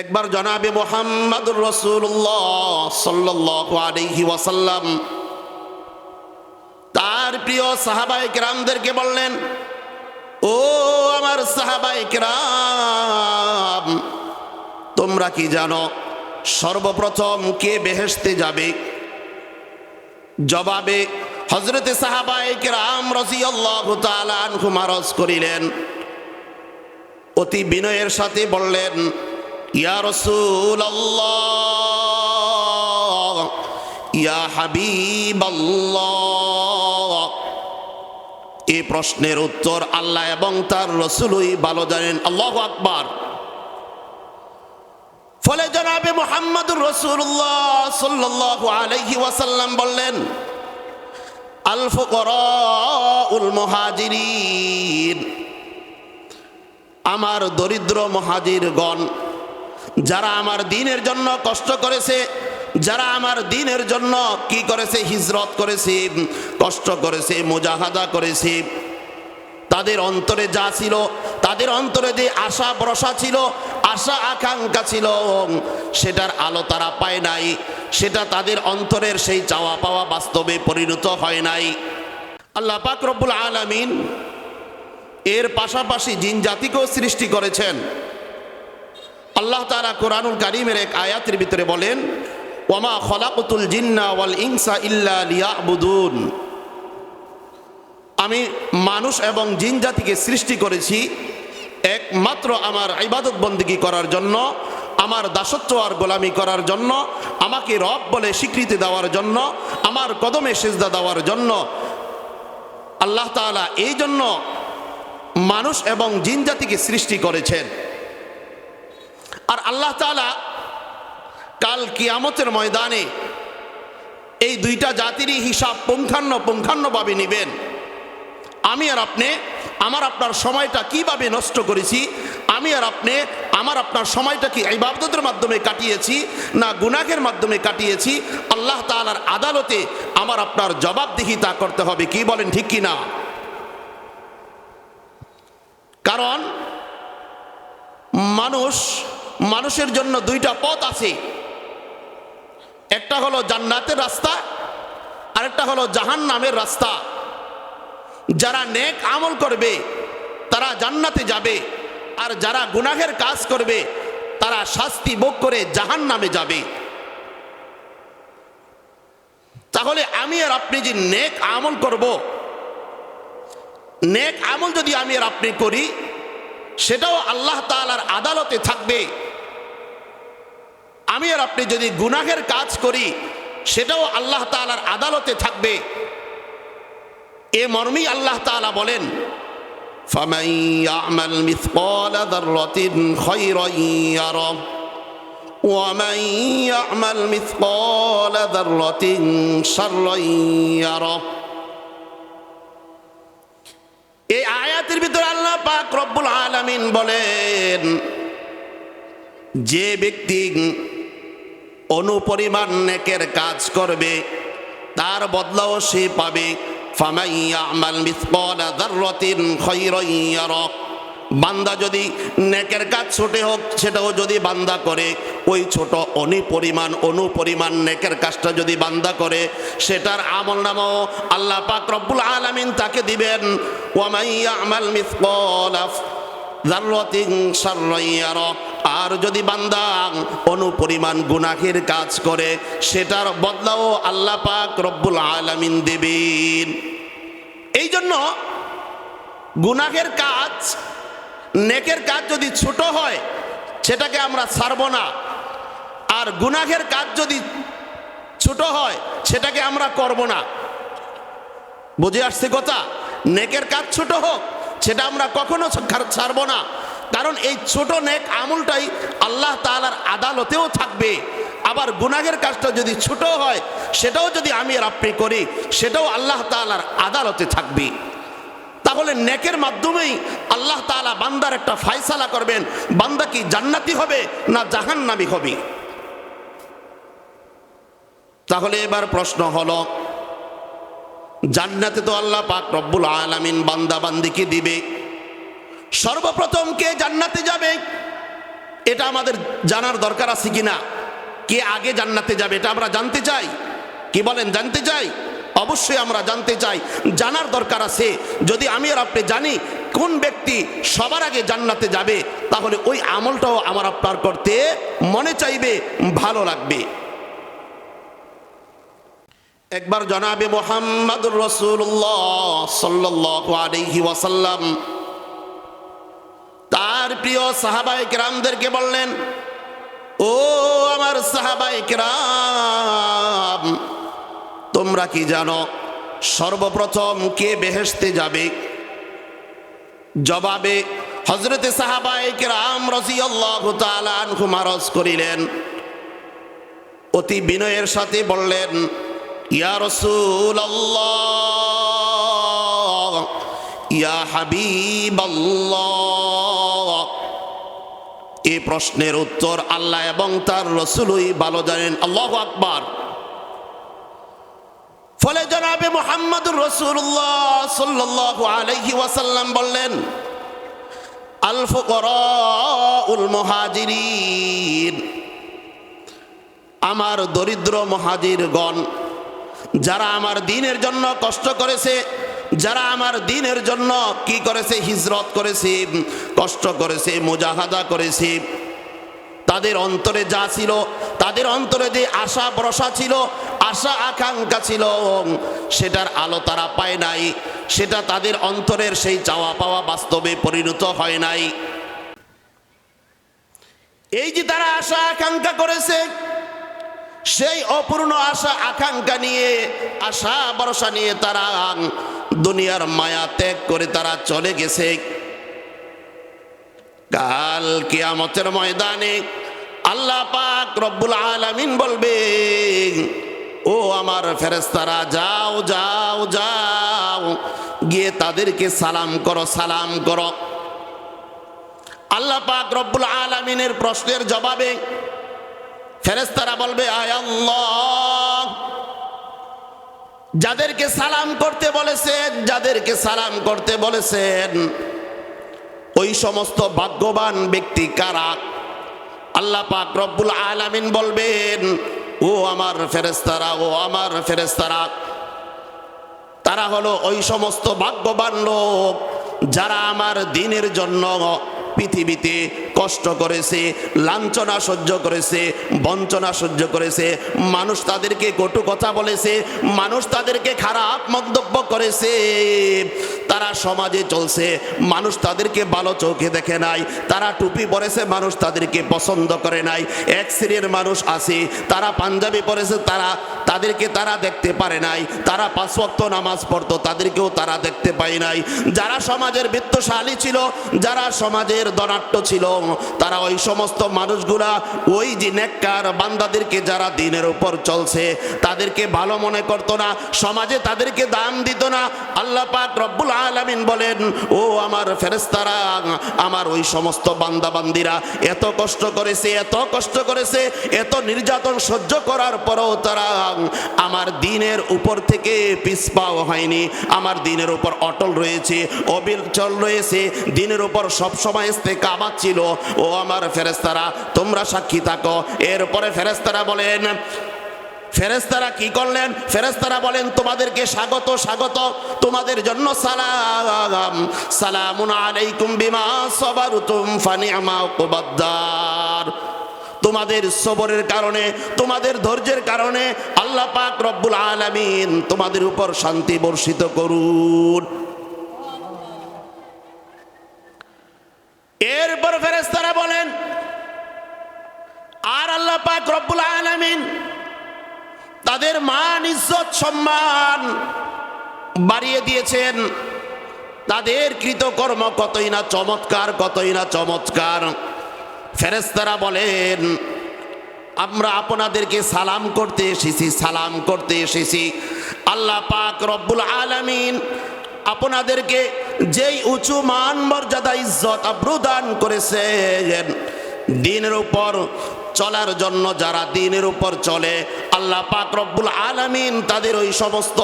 একবার জনাবে মোহাম্মদুর রসুল্লাহ সাল্লাহ আলহি ওয়াসাল্লাম। তার প্রিয় সাহাবাই কেরামদেরকে বললেন, ও আমার সাহাবাই কেরাম, তোমরা কি জানো সর্বপ্রথম কে বেহেশতে যাবে? জবাবে হজরতে সাহাবাই কেরাম তালু মারজ করিলেন। অতি বিনয়ের সাথে বললেন ইয়া ইয়া এই প্রশ্নের উত্তর আল্লাহ এবং তার রসুলই ভালো জানেন। আল্লাহ আকবার। ফলে জনাবে মোহাম্মদুর রসুল্লাহ সাল্লাহ আলহি ওয়াসাল্লাম বললেন আমার দরিদ্র মহাজিরগণ যারা আমার দিনের জন্য কষ্ট করেছে, যারা আমার দিনের জন্য কি করেছে, হিজরত করেছে, কষ্ট করেছে, মোজাহাদা করেছে, তাদের অন্তরে যা ছিল, তাদের অন্তরে যে আশা ভরসা ছিল, আশা আকাঙ্ক্ষা ছিল, সেটার আলো তারা পায় নাই, সেটা তাদের অন্তরের সেই চাওয়া পাওয়া বাস্তবে পরিণত হয় নাই। আল্লাহ পাক রব্বুল আলামিন এর পাশাপাশি জিন জাতিকেও সৃষ্টি করেছেন। আল্লাহ তারা কোরআনুল কারিমের এক আয়াতের ভিতরে বলেন ওমা খলাকুতুল জিন্না ওয়াল ইনসা ইল্লা লিয়াবুদুন। আমি মানুষ এবং জিন জাতিকে সৃষ্টি করেছি একমাত্র আমার ইবাদত বন্দিগি করার জন্য, আমার দাসত্ব আর গোলামি করার জন্য, আমাকে রব বলে স্বীকৃতি দেওয়ার জন্য, আমার কদমে সেজদা দেওয়ার জন্য। আল্লাহ তাআলা এই জন্য মানুষ এবং জিন জাতিকে সৃষ্টি করেছেন। আর আল্লাহ তালা কাল কিয়ামতের ময়দানে এই দুইটা জাতিরই হিসাব পুঙ্খান্ন পুঙ্খান্নভাবে নেবেন। আমি আর আপনি, আমার আপনার সময়টা কীভাবে নষ্ট করেছি, আমি আর আপনি, আমার আপনার সময়টা কি ইবাদতের মাধ্যমে কাটিয়েছি, না গুনাহের মাধ্যমে কাটিয়েছি, আল্লাহ তালার আদালতে আমার আপনার জবাবদিহিতা করতে হবে, কি বলেন ঠিক কি না? কারণ মানুষ মানুষের জন্য দুইটা পথ আছে। একটা হলো জান্নাতের রাস্তা, আরেকটা হলো জাহান নামের রাস্তা। যারা নেক আমল করবে, তারা জান্নাতে যাবে। আর যারা গুনাহের কাজ করবে, তারা শাস্তি ভোগ করে জাহান নামে যাবে। তাহলে আমি আর আপনি যে নেক আমল করব, নেক আমল যদি আমি আর আপনি করি, সেটাও আল্লাহ তালার আদালতে থাকবে। আমি আর আপনি যদি গুনাহের কাজ করি, সেটাও আল্লাহ তালার আদালতে থাকবে। এ মর্মেই আল্লাহ তালা বলেন এই আয়াতের ভিতরে আল্লাহ পাক রব্বুল আলামিন বলেন, যে ব্যক্তি অনুপরিমাণ নেকের কাজ করবে, তার বদলাও সে পাবে। বান্দা যদি নেকের কাজ ছোটে হোক, সেটাও যদি বান্দা করে, ওই ছোট অনিপরিমাণ, অনুপরিমাণ নেকের কাজটা যদি বান্দা করে, সেটার আমল নামাও আল্লাহ পাক রব্বুল আলামিন তাকে দিবেন। ওয়ামাইয়া আমাল ইয়ারা আর যদি বান্দা অনুপরিমাণ গুনাহের কাজ করে, সেটার বদলাও আল্লাহ পাক রব্বুল আলামিন দেবেন। এই জন্য গুনাহের কাজ, নেকের কাজ যদি ছোট হয়, সেটাকে আমরা ছাড়ব না। আর গুনাহের কাজ যদি ছোট হয়, সেটাকে আমরা করব না। বুঝে আসছে কথা? নেকের কাজ ছোট হোক সেটা আমরা কখনো ছাড়ব না। কারণ এই ছোট নেক আমুলটাই আল্লাহ তালার আদালতেও থাকবে। আবার গুনাহের কাজটা যদি ছোট হয়, সেটাও যদি আমি আর করি, সেটাও আল্লাহ তালার আদালতে থাকবে। তাহলে নেকের মাধ্যমেই আল্লাহ তালা বান্দার একটা ফায়সালা করবেন, বান্দা কি জান্নাতি হবে না জাহান্নামি হবে? তাহলে এবার প্রশ্ন হলো জান্নাতে তো আল্লাহ পাক রব্বুল আলামিন বান্দা বান্দিকে দিবে। সর্বপ্রথম কে জান্নাতে যাবে? এটা আমাদের জানার দরকার আছে কিনা? কে আগে জান্নাতে যাবে? এটা আমরা জানতে চাই। কি বলেন, জানতে চাই? অবশ্যই আমরা জানতে চাই। জানার দরকার আছে। যদি আমি আর আপনি জানি কোন ব্যক্তি সবার আগে জান্নাতে যাবে, তাহলে ওই আমলটাও আমার আপনার করতে মনে চাইবে, ভালো লাগবে। একবার জনাবে মোহাম্মদ রসুল্লাহ সাল্লাহ আলহি ওয়াসাল্লাম। তার প্রিয় সাহাবাই কেরামদেরকে বললেন, ও আমার সাহাবাই কেরাম, তোমরা কি জানো সর্বপ্রথম কে বেহেশতে যাবে? জবাবে হজরতে সাহাবাই কেরাম রসিয়াল্লাহ তালু মারজ করিলেন। অতি বিনয়ের সাথে বললেন ইয়া রসুল ইয়া এই প্রশ্নের উত্তর আল্লাহ এবং তার রসুলই ভালো জানেন। আল্লাহ আকবার। ফলে জনাবে মোহাম্মদুর রসুল্লাহ সাল্লাহ আলহি ওয়াসাল্লাম বললেন, আল ফুকরাউল মুহাজিরিন। আমার দরিদ্র মহাজিরগণ যারা আমার দিনের জন্য কষ্ট করেছে, যারা আমার দিনের জন্য কি করেছে, হিজরত করেছে, কষ্ট করেছে, মোজাহাদা করেছে, তাদের অন্তরে যা ছিল, তাদের অন্তরে যে আশা ভরসা ছিল, আশা আকাঙ্ক্ষা ছিল, সেটার আলো তারা পায় নাই, সেটা তাদের অন্তরের সেই চাওয়া পাওয়া বাস্তবে পরিণত হয় নাই। এই যে তারা আশা আকাঙ্ক্ষা করেছে সেই অপূর্ণ আশা, আকাঙ্ক্ষা নিয়ে, আশা, ভরসা নিয়ে তারা দুনিয়ার মায়া ত্যাগ করে তারা চলে গেছে। কাল কিয়ামতের ময়দানে আল্লাহ পাক রব্বুল আলামিন বলবে, ও আমার ফেরেস্তারা যাও যাও যাও, গিয়ে তাদেরকে সালাম করো সালাম করো। আল্লাহ পাক রব্বুল আলামিনের প্রশ্নের জবাবে ফেরেস্তারা বলবে, আয় আল্লাহ। যাদেরকে সালাম করতে বলেছেন, যাদেরকে সালাম করতে বলেছেন, ওই সমস্ত ভাগ্যবান ব্যক্তি কারা? আল্লাহ পাক রব্বুল আলামিন বলবেন, ও আমার ফেরেস্তারা ও আমার ফেরেস্তারা তারা হলো ওই সমস্ত ভাগ্যবান লোক যারা আমার দিনের জন্য পৃথিবীতে কষ্ট করেছে, লাঞ্ছনা সহ্য করেছে, বঞ্চনা সহ্য করেছে, মানুষ তাদেরকে কটু কথা বলেছে, মানুষ তাদেরকে খারাপ মন্তব্য করেছে। তারা সমাজে চলছে, মানুষ তাদেরকে ভালো চোখে দেখে নাই, তারা টুপি পরেছে, মানুষ তাদেরকে পছন্দ করে নাই। এক শ্রেণির মানুষ আছে, তারা পাঞ্জাবি পরেছে, তারা, তাদেরকে তারা দেখতে পারে নাই, তারা পাঁচ ওয়াক্ত নামাজ পড়তো, তাদেরকেও তারা দেখতে পায় নাই। যারা সমাজের বৃত্তশালী ছিল, যারা সমাজের দনাট্য ছিল তারা ওই সমস্ত মানুষগুলা ওই যে নেককার বান্দাদেরকে যারা দিনের উপর চলছে, তাদেরকে ভালো মনে করতো না, সমাজে তাদেরকে দাম দিত না। আল্লাহ পাক রব্বুল আলামিন বলেন, ও আমার ফেরেস্তারা আমার ওই সমস্ত বান্দা বান্দিরা এত কষ্ট করেছে, এত কষ্ট করেছে, এত নির্যাতন সহ্য করার পরেও তারা আমার দিনের উপর থেকে পিসপাও হয়নি। আমার দিনের উপর অটল রয়েছে, অবিচল রয়েছে, দিনের উপর সবসময় কাবাদ ছিল। ও আমার ফেরেস্তারা তোমরা সাক্ষী থাকো। এরপরে ফেরেস্তারা বলেন ফেরেস্তারা কি করলেন? ফেরেস্তারা বলেন, তোমাদেরকে স্বাগত স্বাগত, তোমাদের জন্য সালাম। সালামুন আলাইকুম বিমা সবারুতুম ফানিআমা উকবাদ্দার তোমাদের সবরের কারণে, তোমাদের ধৈর্যের কারণে আল্লাহ পাক রব্বুল আলামিন তোমাদের উপর শান্তি বর্ষিত করুন। এরপর ফেরেস্তারা বলেন, আর আল্লাহ পাক রব্বুল আলামিন তাদের মান, ইজ্জত, সম্মান বাড়িয়ে দিয়েছেন। তাদের কৃতকর্ম কতই না চমৎকার, কতই না চমৎকার। ফেরেস্তারা বলেন, আমরা আপনাদেরকে সালাম করতে এসেছি, সালাম করতে এসেছি। আল্লাহ পাক রব্বুল আলামিন আপনাদেরকে যেই উঁচু মান মর্যাদা ইজ্জত প্রদান করেছেন দিনের উপর চলার জন্য যারা দিনের উপর চলে, আল্লাহ পাক রব্বুল আলামিন তাদের ওই সমস্ত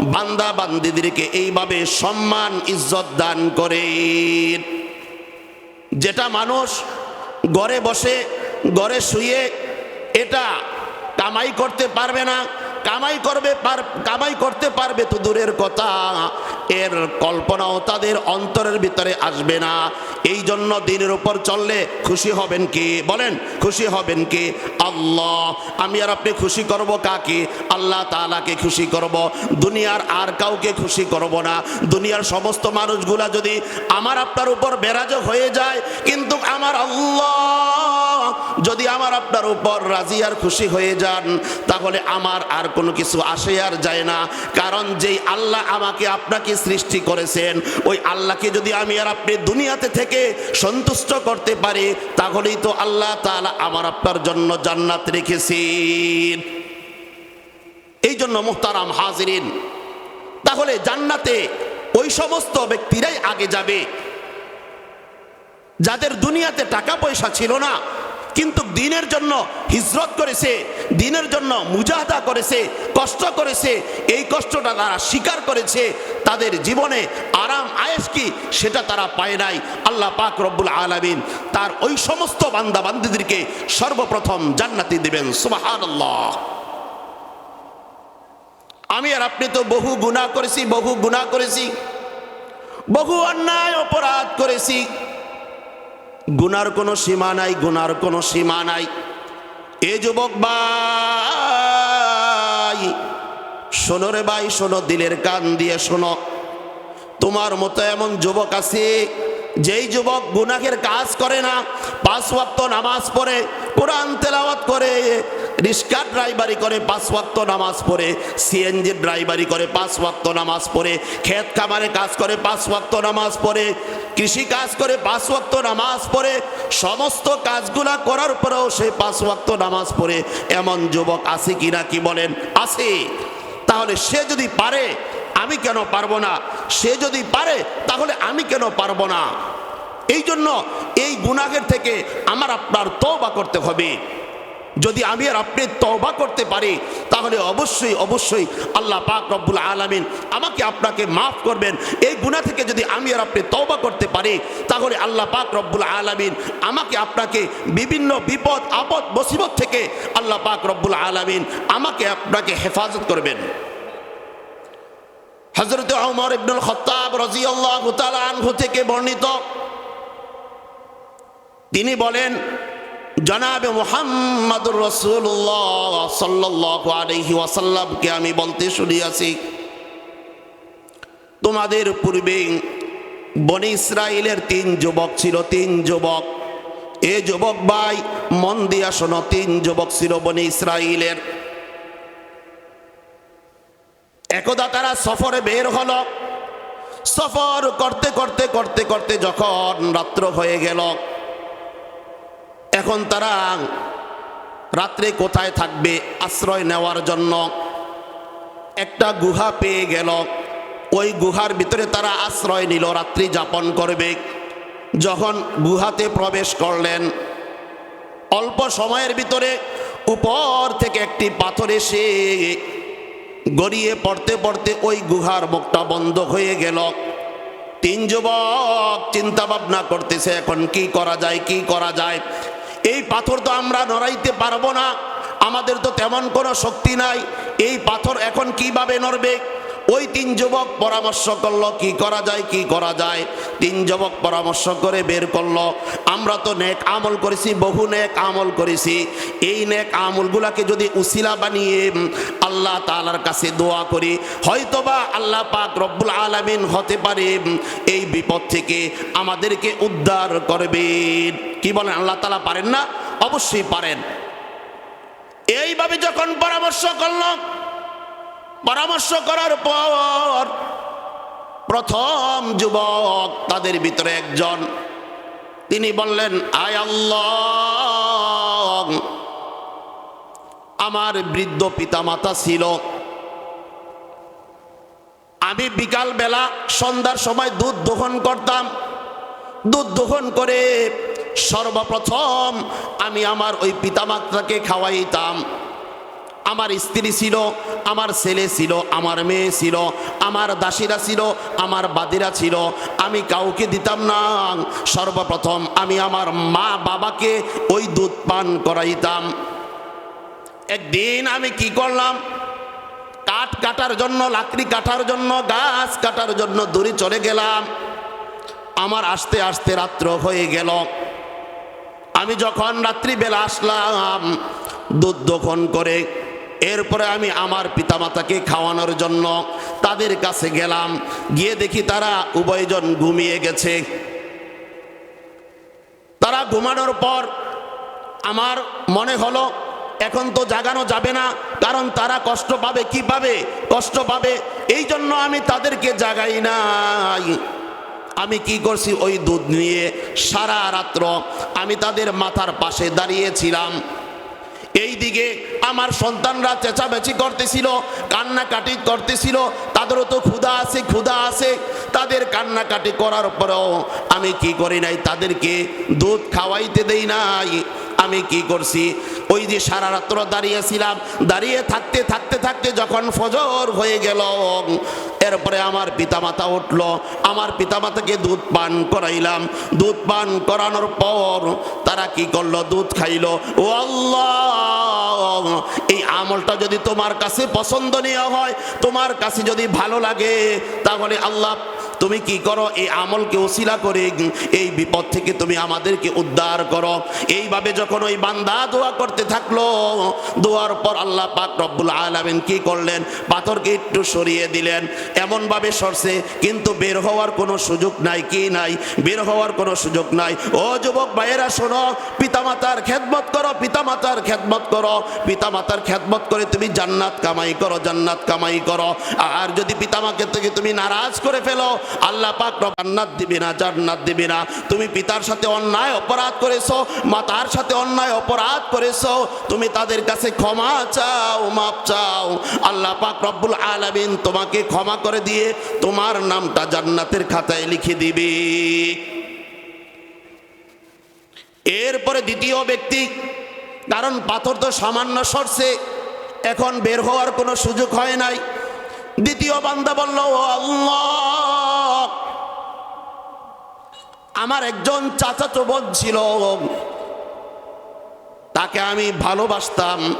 বান্দা বান্দিদেরকে এইভাবে সম্মান, ইজ্জত দান করে। যেটা মানুষ ঘরে বসে, ঘরে শুয়ে এটা কামাই করতে পারবে না কামাই করবে পার, কামাই করতে পারবে তো দূরের কথা। এর কল্পনাও তাদের অন্তরের ভিতরে আসবে না। এই জন্য দিনের উপর চললে খুশি হবেন কি? বলেন, খুশি হবেন কি? আল্লাহ, আমি আর আপনি খুশি করব কাকে? আল্লাহ তাআলাকে খুশি করব। দুনিয়ার আর কাউকে খুশি করব না। দুনিয়ার সমস্ত মানুষগুলা যদি আমার আপনার উপর বেরাজ হয়ে যায়, কিন্তু আমার আল্লাহ যদি আমার আপনার উপর রাজি আর খুশি হয়ে যান, তাহলে আমার আর কোনো কিছু আসে আর যায় না। কারণ যেই আল্লাহ আমাকে আপনাকে সৃষ্টি করেছেন, ওই আল্লাহকে যদি আমি আর আপনি দুনিয়াতে থেকে সন্তুষ্ট করতে পারি, তাহলেই তো আল্লাহ তাআলা আমার আপনার জন্য জান্নাত রেখেছেন। এই জন্য মুহতারাম হাজিরিন, তাহলে জান্নাতে ওই সমস্ত ব্যক্তিরাই আগে যাবে। যাদের দুনিয়াতে টাকা পয়সা ছিল না কিন্তু দিনের জন্য হিজরত করেছে, দিনের জন্য মুজাহাদা করেছে, কষ্ট করেছে, এই কষ্টটা তারা স্বীকার করেছে, তাদের জীবনে আরাম আয়েস কি সেটা তারা পায় নাই। আল্লাহ পাক রব্বুল আলামিন তার ওই সমস্ত বান্দা বান্দিদেরকে সর্বপ্রথম জান্নাতি দিবেন, সুবহানাল্লাহ। আমি আর আপনি তো বহু গুনাহ করেছি, বহু গুনাহ করেছি, বহু অন্যায়, অপরাধ করেছি। গুনার কোনো সীমা নাই, গুনার কোনো সীমা নাই। এ যুবক ভাই, শোনো রে ভাই, শোনো, দিলের কান দিয়ে শোনো। তোমার মতো এমন যুবক আছে যেই যুবক গুনাহের কাজ করে না, পাঁচ ওয়াক্ত নামাজ পড়ে, কোরআন তেলাওয়াত করে রিক্সা ড্রাইভারি করে, পাঁচ ওয়াক্ত নামাজ পড়ে, সিএনজি ড্রাইভারি করে, পাঁচ ওয়াক্ত নামাজ পড়ে, ক্ষেত খামারে কাজ করে, পাঁচ ওয়াক্ত নামাজ পড়ে, কৃষি কাজ করে, পাঁচ ওয়াক্ত নামাজ পড়ে, সমস্ত কাজগুলা করার পরেও সে পাঁচ ওয়াক্ত নামাজ পড়ে। এমন যুবক আছে কিনা কি বলেন? আছে। তাহলে সে যদি পারে আমি কেন পারব না? সে যদি পারে, তাহলে আমি কেন পারব না? এই জন্য এই গুনাহের থেকে আমার আপনার তওবা করতে হবে। যদি আমি আর আপনি তওবা করতে পারি, তাহলে অবশ্যই অবশ্যই আল্লাহ পাক রব্বুল আলামিন আমাকে আপনাকে মাফ করবেন। এই গুনাহ থেকে যদি আমি আর আপনি তওবা করতে পারি, তাহলে আল্লাহ পাক রব্বুল আলামিন আমাকে আপনাকে বিভিন্ন বিপদ, আপদ, মুসিবত থেকে আল্লাহ পাক রব্বুল আলামিন আমাকে আপনাকে হেফাজত করবেন। হজরত ওমর ইবনুল খত্তাব রাদিয়াল্লাহু তাআলা আনহু থেকে বর্ণিত। তিনি বলেন, জনাবে মোহাম্মদুর রসুল্লাহ সাল্লাল্লাহু আলাইহি ওয়াসাল্লামকে আমি বলতে শুনিয়াছি, তোমাদের পূর্বে বনি ইসরায়েলের তিন যুবক ছিল, তিন যুবক। এ যুবক ভাই, মন দিয়া শোনো, তিন যুবক ছিল বনি ইসরায়েলের একদা তারা সফরে বের হলো। সফর করতে করতে করতে করতে যখন রাত্র হয়ে গেল, এখন তারা রাত্রে কোথায় থাকবে আশ্রয় নেওয়ার জন্য একটা গুহা পেয়ে গেল। ওই গুহার ভিতরে তারা আশ্রয় নিল, রাত্রি যাপন করবে। যখন গুহাতে প্রবেশ করলেন, অল্প সময়ের ভিতরে উপর থেকে একটি পাথর এসে গড়িয়ে পড়তে পড়তে ওই গুহার মুখটা বন্ধ হয়ে গেল। তিন যুবক চিন্তা ভাবনা করতেছে, এখন কি করা যায়, কি করা যায়? এই পাথর তো আমরা নড়াইতে পারব না। আমাদের তো তেমন কোনো শক্তি নাই। এই পাথর এখন কীভাবে নড়বে? ওই তিন যুবক পরামর্শ করল, কি করা যায়, কি করা যায়? তিন যুবক পরামর্শ করে বের করল। আমরা তো নেক আমল করেছি, বহু নেক আমল করেছি। এই নেক আমলগুলাকে যদি উসিলা বানিয়ে আল্লাহ তাআলার কাছে দোয়া করি, হয়তোবা আল্লাহ পাক রব্বুল আলামিন হতে পারে এই বিপদ থেকে আমাদেরকে উদ্ধার করবেন কি বলেন, আল্লাহ তালা পারেন না? অবশ্যই পারেন। এইভাবে যখন পরামর্শ করলাম পরামর্শ করার পর প্রথম যুবক তাদের ভিতরে একজন। তিনি বললেন, আয় আল্লাহ, আমার বৃদ্ধ পিতামাতা ছিল। আমি বিকাল বেলা সন্ধ্যার সময় দুধ দোহন করতাম। দুধ দোহন করে সর্বপ্রথম আমি আমার ওই পিতামাতাকে খাওয়াইতাম। আমার স্ত্রী ছিল, আমার ছেলে ছিল, আমার মেয়ে ছিল, আমার দাসীরা ছিল, আমার বাদিরা ছিল। আমি কাউকে দিতাম না। সর্বপ্রথম আমি আমার মা বাবাকে ওই দুধ পান করাইতাম। একদিন আমি কি করলাম? কাঠ কাটার জন্য, লাকড়ি কাটার জন্য, গাছ কাটার জন্য দূরে চলে গেলাম। আমার আস্তে আস্তে রাত্র হয়ে গেল। আমি যখন রাত্রিবেলা আসলাম, দুধ দোহন করে এরপরে আমি আমার পিতামাতাকে খাওয়ানোর জন্য তাদের কাছে গেলাম। গিয়ে দেখি তারা উভয়জন ঘুমিয়ে গেছে। তারা ঘুমানোর পর আমার মনে হলো, এখন তো জাগানো যাবে না, কারণ তারা কষ্ট পাবে, কি পাবে? কষ্ট পাবে। এই জন্য আমি তাদেরকে জাগাই নাই। আমি কি করছি? ওই দুধ নিয়ে সারা রাত্র আমি তাদের মাথার পাশে দাঁড়িয়েছিলাম। এই দিকে আমার সন্তানরা চেঁচাবেচি করতেছিল, কান্নাকাটি করতেছিল, তাদেরও তো ক্ষুধা আছে ক্ষুধা আছে। তাদের কান্নাকাটি করার পরেও আমি কি করি নাই? তাদেরকে দুধ খাওয়াইতে দেই নাই। আমি কি করছি? ওই যে সারা রাত্র দাঁড়িয়েছিলাম, দাঁড়িয়ে থাকতে থাকতে থাকতে যখন ফজর হয়ে গেল, এরপরে আমার পিতামাতা উঠল, আমার পিতামাতাকে দুধ পান করাইলাম। দুধ পান করানোর পর তারা কি করল? দুধ খাইল। ও আল্লাহ! আমলটা যদি তোমার কাছে পছন্দনীয় হয়, তোমার কাছে যদি ভালো লাগে, তাহলে আল্লাহ তুমি কি করো, এই আমলকে ওসিলা করে এই বিপদ থেকে তুমি আমাদেরকে উদ্ধার করো। এইভাবে যখন ওই বান্দা দোয়া করতে থাকল, দোয়ার পর আল্লাহ পাক রব্বুল আলামিন কি করলেন? পাথরকে একটু সরিয়ে দিলেন। এমনভাবে সরছে, কিন্তু বের হওয়ার কোনো সুযোগ নাই, কি নাই? বের হওয়ার কোনো সুযোগ নাই। ও যুবক ভাইয়েরা শোনো, পিতামাতার খেদমত করো, পিতামাতার খেদমত করো, পিতামাতার খেদমত করে তুমি জান্নাত কামাই করো, জান্নাত কামাই করো। আর যদি পিতামাকে থেকে তুমি নারাজ করে ফেলো, আল্লাহ পাক জান্নাত দিবে না, জান্নাত দিবে না। তুমি পিতার সাথে অন্যায় অপরাধ করেছ, মাতার সাথে অন্যায় অপরাধ করেছ, তুমি তাদের কাছে ক্ষমা চাও মাপ চাও। আল্লাহ পাক রব্বুল আলামিন তোমাকে ক্ষমা করে দিয়ে তোমার নামটা জান্নাতের খাতায় লিখে দিবে। এরপরে দ্বিতীয় ব্যক্তি কারণ পাথর তো সামান্য সরছে। এখন বের হওয়ার কোনো সুযোগ হয় নাই। দ্বিতীয় বান্দা বলল, "ও আল্লাহ! আমার একজন চাচাতো বোন ছিল। তাকে আমি ভালোবাসতাম।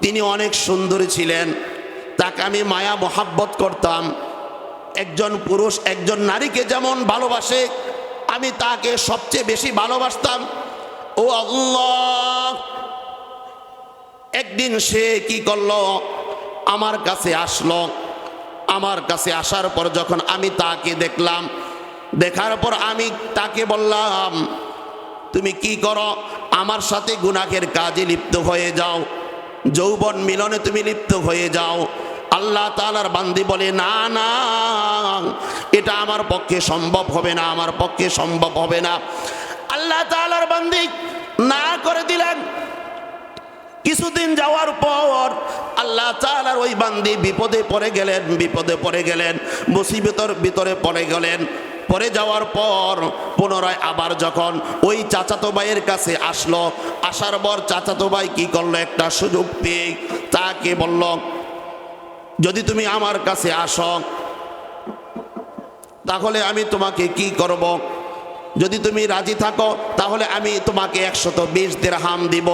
তিনি অনেক সুন্দরী ছিলেন। তাকে আমি মায়া মোহাব্বত করতাম। একজন পুরুষ, একজন নারীকে যেমন ভালোবাসে, আমি তাকে সবচেয়ে বেশি ভালোবাসতাম। ও আল্লাহ, একদিন সে কি করল? আমার কাছে আসলো। আমার কাছে আসার পর যখন আমি তাকে দেখলাম, দেখার পর আমি তাকে বললাম, তুমি কি করো? আমার সাথে গুনাহের কাজে লিপ্ত হয়ে যাও। যৌবন মিলনে তুমি লিপ্ত হয়ে যাও। আল্লাহ তালার বান্দি বলে, না না, এটা আমার পক্ষে সম্ভব হবে না, আমার পক্ষে সম্ভব হবে না। আল্লাহ তালার বান্দি না করে দিলেন। কিছুদিন যাওয়ার পর আল্লাহ তাআলার ওই বান্দি বিপদে পড়ে গেলেন, বিপদে পড়ে গেলেন, মুসিবতর ভিতরে পড়ে গেলেন। পরে যাওয়ার পর পুনরায় আবার যখন ওই চাচাতো ভাইয়ের কাছে আসলো, আসার পর চাচাতো ভাই কি করল? একটা সুযোগ পেয়ে তাকে বলল, যদি তুমি আমার কাছে আসো, তাহলে আমি তোমাকে কি করব? যদি তুমি রাজি থাকো তাহলে আমি তোমাকে একশত বিশ দেড় হাম দিব।